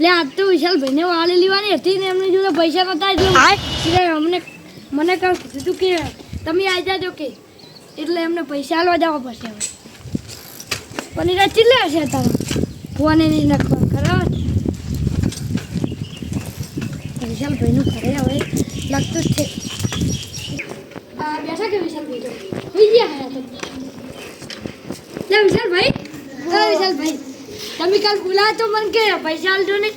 લે આજ તો વિશાલભાઈને વાળી લેવાની હતી ને એમની જોડે પૈસા નતા એટલે એટલે અમને મને કહું કીધું કે તમે આવી જાજો કે. એટલે એમને પૈસા આલવા જવા પડશે હવે. પણ એ ચીલે હશે તારા ફોન એની નાખવા ખરા? વિશાલભાઈનું ઘરે હવે લાગતું જ છે. આ બેઠા કે વિશાલભાઈ? તો ગયા હે તો. લે વિશાલભાઈ. વિશાલભાઈ. તમે કાલ બોલાવો તો મને કે પૈસા આલજો ને.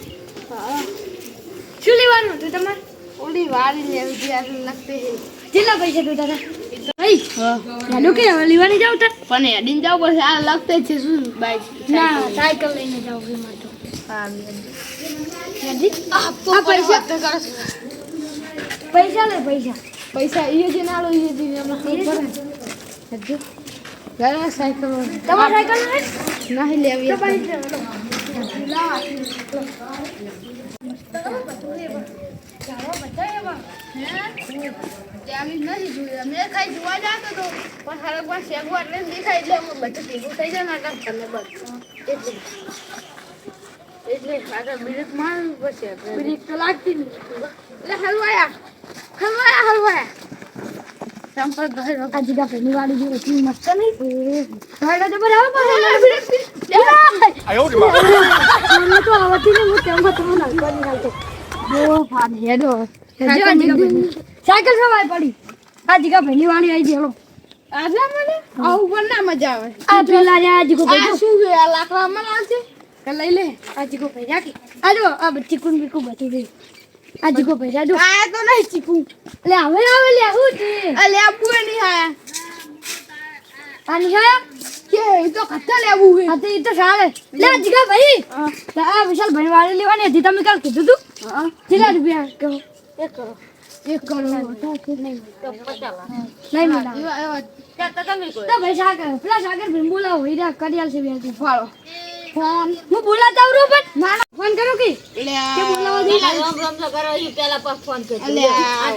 શું લેવાનું હતું તમારે? ઓલી વાળી લેવી હતી આ લગતી છે કેટલા પૈસા જોતા હતા? ભાઈ ચાલો કે હવે લેવાની જાવ તા. પણ હેડીને જાવ પછી આ લગતે છે શું બાઈક ના સાયકલ લઈને જાવ કે માટો હા આ પૈસા કરો પૈસા લે પૈસા. પૈસા એ જે નાળો એ જે એમાં ખબર પડે. સાયકલ તમારે સાયકલ નહીં લેવી એટલે આગળ એટલે એટલે આગળ બ્રેક મારવું પડશે. બ્રેક તો લાગતી નહીં એટલે હલવાયા. હલવાયા હલવાયા. સાયકલ સવાય પડી આ જીગા પેલી વાળી આવી ગયો આટલા મજા આવે આ પેલા આ જીગો ભાઈ શું આ લાકડા માં લઈ લે આ જીગો ભાઈ રાખી આ જો આ બચ્ચી કુંડ બીકું બચી ગઈ આ જીગો પૈસા જો આયા તો નહીં ચીકુ. લે હવે આવે લે હું છે આ લેબુ એ નહીં આયા આ નિશા કે તો કથા લેવું છે આ તો તો સારે લે જીગા ભાઈ. લે આ વિશાલ ભાઈ વાળી લેવાની હતી તમે કાલ કીધું તું? હા. કેટલા રૂપિયા? કહો એક કરો. એક કરોડ નહીં તો પચાસ નહીં મને તો તમે કોઈ તો ભાઈ સાગર પેલા સાગર ભાઈ બોલાવો હીરા કરિયાલ છે બે ફાળો. ફોન. હું બોલાતા આવરું પણ ના ના ફોન કરો કે? એટલે કે બોલાવા દે? એટલે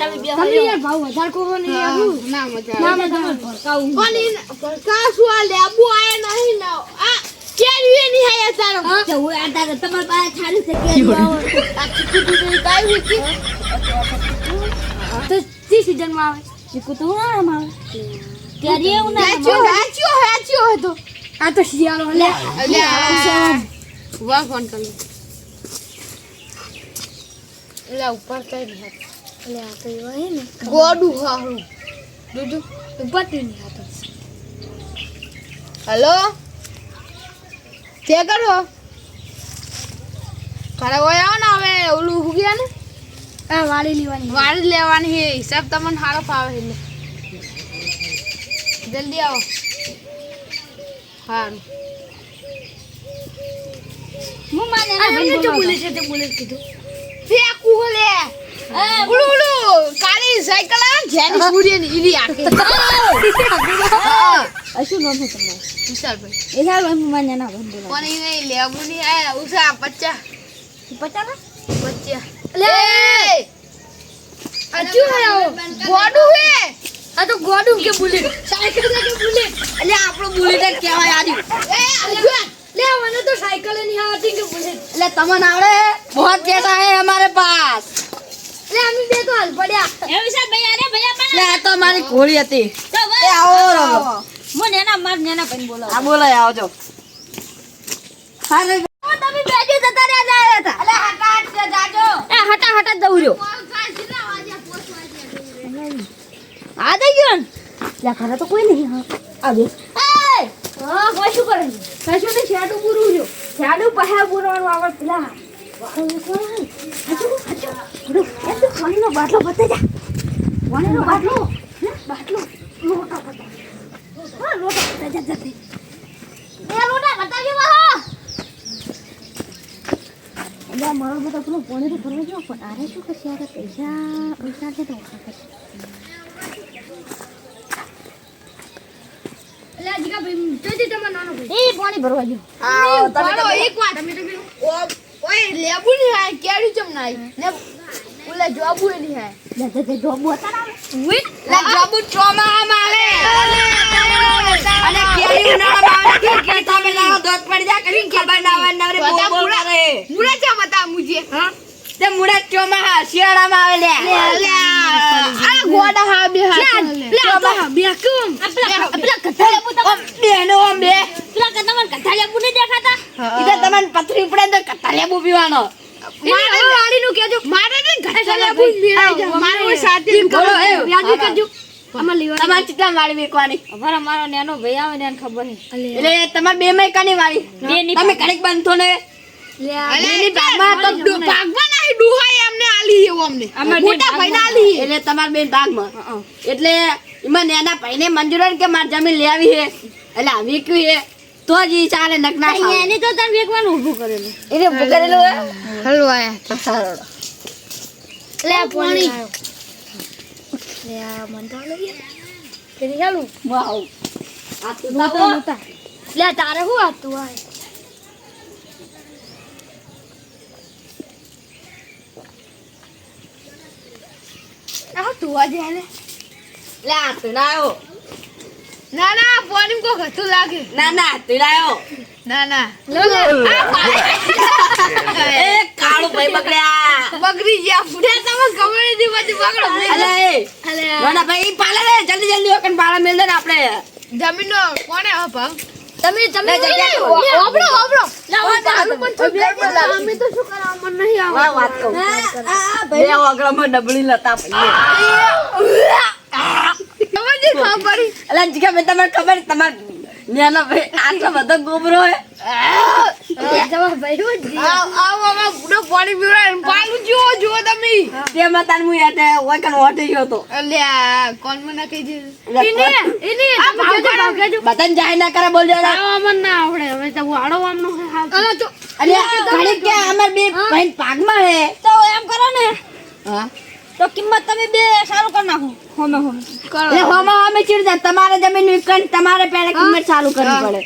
તમે યાર ભાવ વધાર કહો ને યાર. ના મજા ના મજા ના ભડકાવું પણ ઈ ભડકા શું આ લેબુ આયા નહીં ના. આ કેરી એ નહીં જો હું આ ચીકુ દૂધ કાઈ હતી તો સી સીઝનમાં આવે? ચીકુ તો ઉનાળામાં આવે? કેરી એ રાચ્યો રાચ્યો હાચ્યો હતો. આ તો શિયાળો લે. એટલે વા ફોન કરી લે. ઉપર કઈ નહીં લે આ તો એવા હે ને. ગોડું હારું. દૂધું ઉપરથી નહીં આ તો હેલો? કે કરો? ખરે હોય આવો ને હવે ઓલું હું ગયા ને? હા વાળી લેવાની. વાળી લેવાની હિસાબ તમને સારો ફાવે એટલે. જલ્દી આવો. સારું હું. માને ના જો બોલે છે તે બોલે કીધું. ફેંકું હો લે. ઓલું ઓલું કાળી સાયકલ ને જેની સ્કૂટી ની ઈરી આખી. આ શું નામ છે તમારું? વિશાલભાઈ. એ હું માને ના ભાઈ બોલા પણ એને લેવું નહીં આયા ઉષા પચાસ. પચાસ? પચાસ. લે! આ હે ગોડું હે! આ તો ગોડું કે બુલેટ. સાયકલ કે બુલેટ? એટલે આપણો બુલેટ જ કહેવાય આજી એ લે મને તો સાયકલ નહીં આવતી કે બુલેટ? એટલે તમને આવડે? બહોત પૈસા હે અમારે પાસ. લે અમે બે તો હાલ પડ્યા. એ વિશાલ ભાઈ અરે ભાઈ પણ લે તો મારી ઘોડી હતી. એ આવો રો મો નેના માર નેના ભાઈ બોલાવ. આ બોલાય આવજો. હારે તમે બેજો જતા રહ્યા હતા. એટલે હટા હટા જાજો. એ હટા હટા જઉં રહ્યો. ને લે ઘરે તો કોઈ નહીં આવે. હા કોઈ શું કરે છે? કશું નહીં શેડું પૂરું રહ્યો જાડું પહે પૂરવાનું આવડ પેલા. પાણીનો બાટલો બતાઈ જા. પાણીનો બાટલો? બાટલો? લોટા બતાઈ હા લોટા બતાઈ જા જલ્દી એ લોટા બતાવી વાહ એટલે મારો બધા પેલો પાણી તો આરે શું કરશે? આરે પૈસા પૈસા છે તો ઓછા કરશે એટલે આ જીગા ભાઈ જોઈતી તમારો નાનો ભાઈ એ પાણી ભરવા ગયો. આ તમે એક વાત. તમે તો ઓય લેબુ ની હાય કેડી ચમ નાઈ ને ઓલે જોબુ ની હાય. લે લે જોબ બતાવ ઉઈ લે જાબુ ચોમાહામાં આવે અને કેરી ઉનાળામાં આવે કે કે તમે લાવો દોત પડી જાય કરીને ખબર ના આવે નવરે બોલ બોલ કરે. મુડા ચા બતા મુજે હા? તે મુડા ચોમાહા શિયાળામાં આવે લે અરે પથરી ઉપડે તો કથા લેબુ પીવાનો મારે વાડીનું કહેજો મારે ને ઘરે લેબુ ભાઈ, મેળાઈ આવો, જાય મારે સાથે બોલો, એ, વ્યાજી કરજો તમારે ચિત્તા વાળી વેકવાની અમારા મારો નેનો ભાઈ આવે ને ખબર એટલે તમારે બે મહિકાની કાની વાળી તમે બંધો ને અલે ભાગમાં તો ભાગમાં નહીં ડુહાઈ અમને આલી એવું અમને. મોટા ભાઈને આલી એટલે તમારા બેન ભાગમાં એટલે એમાં નાના ભાઈને મંજૂર કે મારે જમીન લેવી હે. એટલે આ વેકવી હે. તો જ ચાલે નક ખાવ. એની તો તાર વેકવાનું ઊભું કરેલું. એને ઊભું કરેલું હે? આયા સારો લે પાણી. લે આ મન લઈ વાવ. આ તો લે તારે શું આતું આ આ તું આજે લે આ ના ના પાણી કો ઘતું લાગે. ના ના તો ના ના. એ કાળું ભાઈ બગડ્યા. બગડી ગયા. ફૂટે તમે નથી પછી બગડો. અલે ભાઈ પાલે જલ્દી જલ્દી ઓકન પાલા મેલ દે ને આપણે. જમીનનો કોને હો ભાવ? તમે તમે ઓબળો ઓબળો લાવો તારું પણ તો બે અમે તો શું કરવા મન નહીં આવે વાહ વાત કહું બે ઓગળામાં ડબલી લતા પડીએ ખબર છે ખબર પડી. અલા જીગા ભાઈ તમને ખબર તમાર નેનો ભાઈ આટલો બધો ગોબરો હે. જવા ભાઈ હું જ આ આ આમાં બુડો પાણી પીવરા પાલું જુઓ જુઓ તમે તાન હું યાદ ઓકન ઓટી ગયો તો અલ્યા કોણ મને કહી દે ભાવ કેજો બધાને જાહેર ના કરે બોલજો ને આવા મન ના આવડે હવે તો વાળો આમનો હા તો અરે ઘડીક કે અમાર બે ભાઈ ભાગમાં હે. તો એમ કરો ને. હા? તો કિંમત તમે બે સારું કરી નાખો. હોમે હોમે. એટલે હોમાં અમે ચીડ જાય તમારે જમીન વિકન તમારે પહેલા કિંમત સારું કરવી પડે.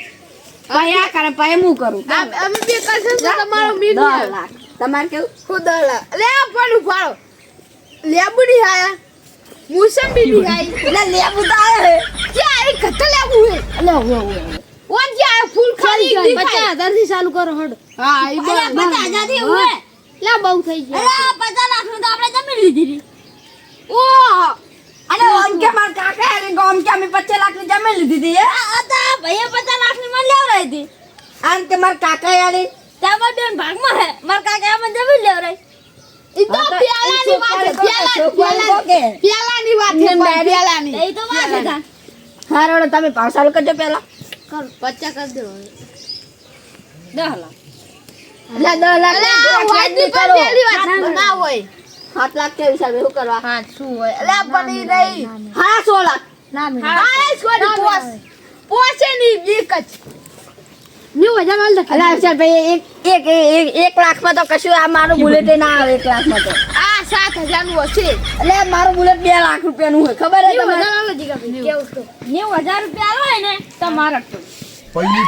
પછી આ કરે પછી હું કરું? અમે બે કરશે તમારો મીન લાખ. તમારે કેવું? ખુદ લે આ ફાળો લેબુ લેબુડી હાયા. મુસંબી ની આઈ એટલે લેબુ તો આવે ક્યાં આઈ કત લેબુ હે? એટલે હો હો ઓન જે આ ફૂલ ખાલી પચાસ હજારથી ચાલુ કરો હડ હા ઈ અલા, બરાબર. પચાસ હજારથી હોય લા બહુ થઈ ગયું. અરે પચાસ લાખનું તો આપણે જમી લીધી ઓહ અને ઓમ કે માર કાકા એને ગોમ કે અમે 25 લાખની જમી લીધી હતી અતા ભૈયા પચાસ લાખની મને લેવરાઈ હતી. આમ કે માર કાકા યારી તમાર બેન ભાગમાં હે? માર કાકા મને જમીન લેવરાઈ ઈ તો પ્યાલાની વાત છે પ્યાલા પ્યાલા કે પ્યાલાની વાત છે પ્યાલાની એ તો વાત હતા હારો તમે ભાવ ચાલુ કરજો પેલા પચ્ચા કરી દો દસ લાખ એટલે 10 લાખ અલા ની વાતની કરો પણ પેલી વાત ના હોય. 7 લાખ કે હિસાબે શું કરવા? હા શું હોય? અલા પણ ઈ નહીં. હા 16 લાખ ના મેં હા સોરી પોસ પોસે ની. બીક જ. નેવું એક લાખમાં તો કશું આ મારું બુલેટ ના આવે એક લાખમાં તો. આ સાત હજારનું હશે એટલે મારું બુલેટ બે લાખ રૂપિયા આવે ને તમારા પહેલી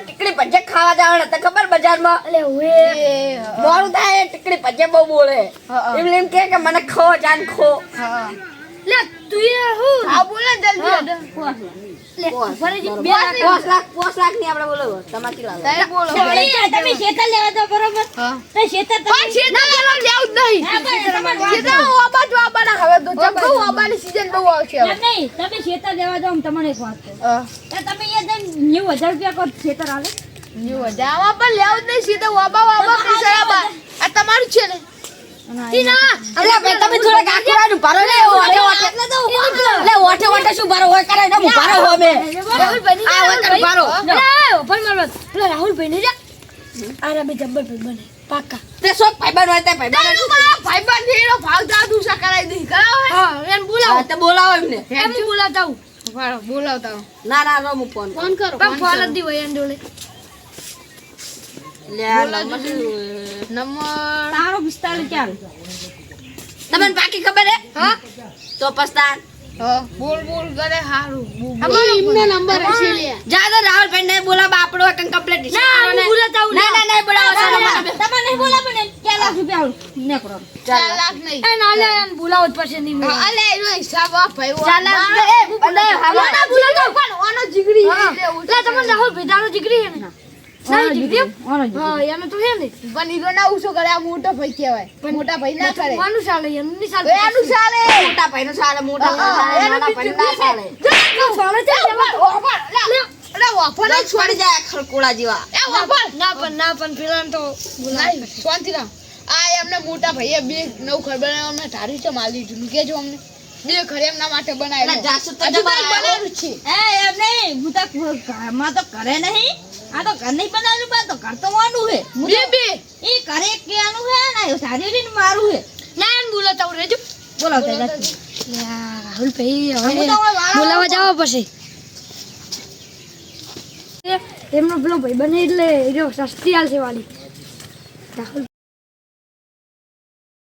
ટીકડી ભજે ખાવા જવાના હતા ખબર બજારમાં? એટલે ઓએ. થાય ટીકડી ભજે બહુ બોલે. એમ કે મને ખો જાન ખો. લે તું એ હું આ બોલે જલ્દી. તમારે છે ને? અરે ભાઈ તમે થોડા કાકરાનું ભરો ને શું ભરો હોય કરે? ને હું ભરો હો મે. રાહુલભાઈ આ હોય કરે ભરો. પેલા રાહુલભાઈ ને જા બે જબ્બર ભાઈ બને. પાકા તે હોય તે ભાવ. કરાવો હે? તે બોલાવો એમને એમ બોલાવતા હું બોલાવતા ના ના રો હું ફોન ફોન કરો. ફોન જ હોય એને જોડે. લે આ નંબર તારો પિસ્તાલીસ ચાલ તમને બાકી ખબર હે? હા? તો પસ્તાન. બોલ બોલ કરે હારું. બોલ, બોલ. અમારો એમને નંબર હશે લે. જાદો રાહુલભાઈ ને બોલાવો આપણો કન કમ્પ્લીટ ના હું બોલાવતા હું ના ના ના બોલાવો તમે નહીં બોલાવો ને ચાર લાખ રૂપિયા આવું. નેકરો ચાર લાખ નહીં. એ ના લે એને બોલાવો જ નહીં હા, અલે એનો હિસાબ આ ભાઈ ચાર લાખ એ, અલે, હવે ના બોલાવો પણ ઓનો જીગરી લે તમને રાહુલ છે ને જ તો છે. ને પણ ના કરે ભાઈ ભાઈ ના કરે તો સાલે મોટા હા, ના? સાલે ચાલે છે એમાં તો. વાપર, લે, લે, વાપર જ છોડી જાય ખરકોડા જેવા. ના પણ ના પણ પેલા તો શાંતિ રાખ. આ એમને મોટા ભાઈએ બે નવ ઘર બનાવ્યા અમને છે માલી જૂનું. કેજો અમને. બે ઘર એમના માટે બનાવ્યા બનાવ્યું છે. એ એમ નહીં હું તો ઘરમાં તો કરે નહીં. આ તો ઘર નહીં બનાવ્યું પણ તો ઘર તો માનું હે બે બે એ ઘરે કેનું હે ના સારી રીતે મારું હે ના એમ બોલો હું રેજો બોલો જા. રાહુલ ભાઈ હવે તો વાળા બોલાવા જવા પછી એમનો પેલો ભાઈ બને એટલે એ જો સસ્તી હાલશે વાલી. રાહુલ